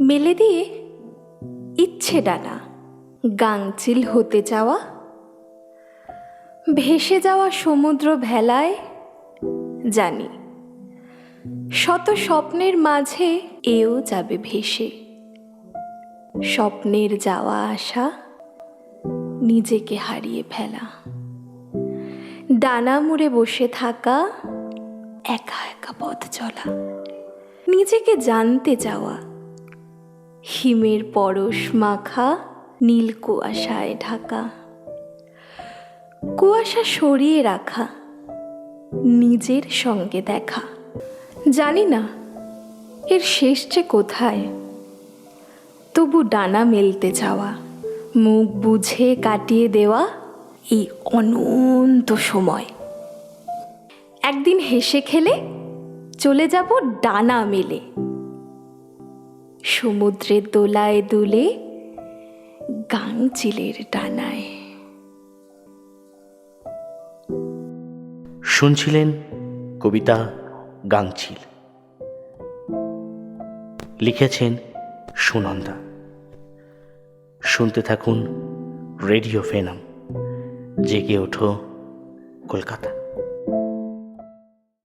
মেলে দিয়ে ইচ্ছে ডানা গাংচিল হতে চাওয়া ভেসে যাওয়া সমুদ্র ভেলায় জানি, শত স্বপ্নের মাঝে এও যাবে ভেসে। স্বপ্নের যাওয়া আসা নিজেকে হারিয়ে ফেলা, ডানা মুড়ে বসে থাকা, একা একা পথ চলা, নিজেকে জানতে চাওয়া হিমের পরশ মাখা, নীল কুয়াশায় ঢাকা। কুয়াশা সরিয়ে রাখা, নিজের সঙ্গে দেখা। জানি না, এর শেষ যে কোথায়। তবু ডানা মেলতে চাওয়া মুখ বুঝে কাটিয়ে দেওয়া এই অনন্ত সময়। একদিন হেসে খেলে চলে যাব ডানা মেলে। সমুদ্রের দোলায় দুলে গাংচিলের ডানায়। শুনছিলেন কবিতা গাংচিল লিখেছেন সুনন্দা। শুনতে থাকুন রেডিও ফেনাম, জেগে ওঠো কলকাতা।